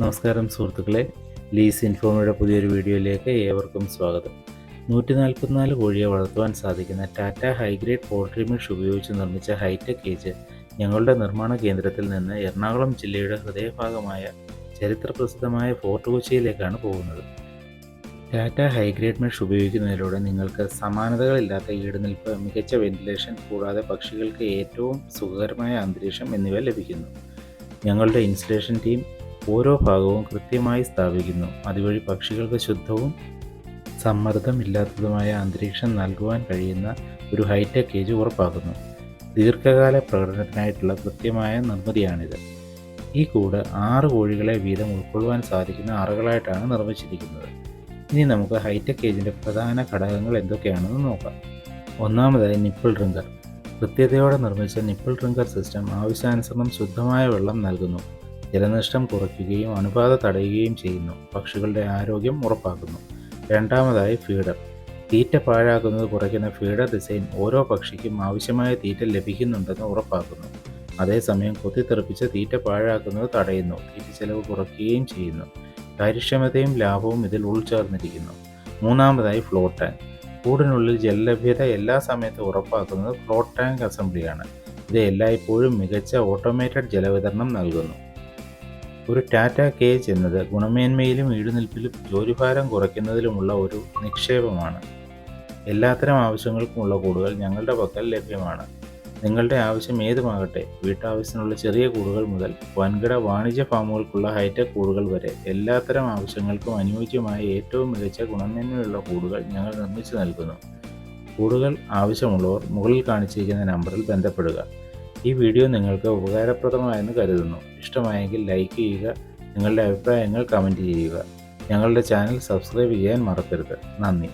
നമസ്കാരം സുഹൃത്തുക്കളെ ലീസ് ഇൻഫോമയുടെ പുതിയൊരു വീഡിയോയിലേക്ക് ഏവർക്കും സ്വാഗതം. നൂറ്റി നാൽപ്പത്തിനാല് കോഴിയെ വളർത്തുവാൻ സാധിക്കുന്ന ടാറ്റ ഹൈഗ്രേഡ് പോൾട്രി മിഷ് ഉപയോഗിച്ച് നിർമ്മിച്ച ഹൈടെക് കേജ് ഞങ്ങളുടെ നിർമ്മാണ കേന്ദ്രത്തിൽ നിന്ന് എറണാകുളം ജില്ലയുടെ ഹൃദയഭാഗമായ ചരിത്രപ്രസിദ്ധമായ ഫോർട്ട് കൊച്ചിയിലേക്കാണ് പോകുന്നത്. ടാറ്റ ഹൈഗ്രേഡ് മെഷ് ഉപയോഗിക്കുന്നതിലൂടെ നിങ്ങൾക്ക് സമാനതകളില്ലാത്ത ഈടുനിൽപ്പ് മികച്ച വെന്റിലേഷൻ കൂടാതെ പക്ഷികൾക്ക് ഏറ്റവും സുഖകരമായ അന്തരീക്ഷം എന്നിവ ലഭിക്കുന്നു. ഞങ്ങളുടെ ഇൻസ്റ്റലേഷൻ ടീം ഓരോ ഭാഗവും കൃത്യമായി സ്ഥാപിക്കുന്നു. അതുവഴി പക്ഷികൾക്ക് ശുദ്ധവും സമ്മർദ്ദമില്ലാത്തതുമായ അന്തരീക്ഷം നൽകുവാൻ കഴിയുന്ന ഒരു ഹൈടെക് കേജ് ഉറപ്പാക്കുന്നു. ദീർഘകാല പ്രകടനത്തിനായിട്ടുള്ള കൃത്യമായ നിർമ്മിതിയാണിത്. ഈ കൂട് ആറ് കോഴികളെ വീതം ഉൾക്കൊള്ളുവാൻ സാധിക്കുന്ന അറകളായിട്ടാണ് നിർമ്മിച്ചിരിക്കുന്നത്. ഇനി നമുക്ക് ഹൈടെക് കേജിന്റെ പ്രധാന ഘടകങ്ങൾ എന്തൊക്കെയാണെന്ന് നോക്കാം. ഒന്നാമതായി നിപ്പിൾ ഡ്രിങ്കർ കൃത്യതയോടെ നിർമ്മിച്ച നിപ്പിൾ ഡ്രിങ്കർ സിസ്റ്റം ആവശ്യാനുസരണം ശുദ്ധമായ വെള്ളം നൽകുന്നു. ജലനഷ്ടം കുറയ്ക്കുകയും അണുബാധ തടയുകയും ചെയ്യുന്നു. പക്ഷികളുടെ ആരോഗ്യം ഉറപ്പാക്കുന്നു. രണ്ടാമതായി ഫീഡർ തീറ്റ പാഴാക്കുന്നത് കുറയ്ക്കുന്ന ഫീഡർ ഡിസൈൻ ഓരോ പക്ഷിക്കും ആവശ്യമായ തീറ്റ ലഭിക്കുന്നുണ്ടെന്ന് ഉറപ്പാക്കുന്നു. അതേസമയം കൊത്തിത്തെറിപ്പിച്ച് തീറ്റ പാഴാക്കുന്നത് തടയുന്നു. തീറ്റ ചെലവ് കുറയ്ക്കുകയും ചെയ്യുന്നു. കാര്യക്ഷമതയും ലാഭവും ഇതിൽ ഉൾച്ചേർന്നിരിക്കുന്നു. മൂന്നാമതായി ഫ്ലോട്ട് ടാങ്ക്. കൂടിനുള്ളിൽ ജലലഭ്യത എല്ലാ സമയത്തും ഉറപ്പാക്കുന്നത് ഫ്ലോട്ട് ടാങ്ക് അസംബ്ലിയാണ്. ഇത് എല്ലായ്പ്പോഴും മികച്ച ഓട്ടോമേറ്റഡ് ജലവിതരണം നൽകുന്നു. ഒരു ടാറ്റ കേജ് എന്നത് ഗുണമേന്മയിലും ഈടുനിൽപ്പിലും ജോലിഭാരം കുറയ്ക്കുന്നതിലുമുള്ള ഒരു നിക്ഷേപമാണ്. എല്ലാത്തരം ആവശ്യങ്ങൾക്കുമുള്ള കൂടുകൾ ഞങ്ങളുടെ പക്കൽ ലഭ്യമാണ്. നിങ്ങളുടെ ആവശ്യം ഏതുമാകട്ടെ വീട്ടാവശ്യത്തിനുള്ള ചെറിയ കൂടുകൾ മുതൽ വൻകിട വാണിജ്യ ഫാമുകൾക്കുള്ള ഹൈടെക് കൂടുകൾ വരെ എല്ലാത്തരം ആവശ്യങ്ങൾക്കും അനുയോജ്യമായ ഏറ്റവും മികച്ച ഗുണമേന്മയുള്ള കൂടുകൾ ഞങ്ങൾ നിർമ്മിച്ചു നൽകുന്നു. കൂടുകൾ ആവശ്യമുള്ളവർ മുകളിൽ കാണിച്ചിരിക്കുന്ന നമ്പറിൽ ബന്ധപ്പെടുക. ഈ വീഡിയോ നിങ്ങൾക്ക് ഉപകാരപ്രദമായെന്ന് കരുതുന്നു. ഇഷ്ടമായെങ്കിൽ ലൈക്ക് ചെയ്യുക നിങ്ങളുടെ അഭിപ്രായങ്ങൾ കമന്റ് ചെയ്യുക. ഞങ്ങളുടെ ചാനൽ സബ്സ്ക്രൈബ് ചെയ്യാൻ മറക്കരുത്. നന്ദി.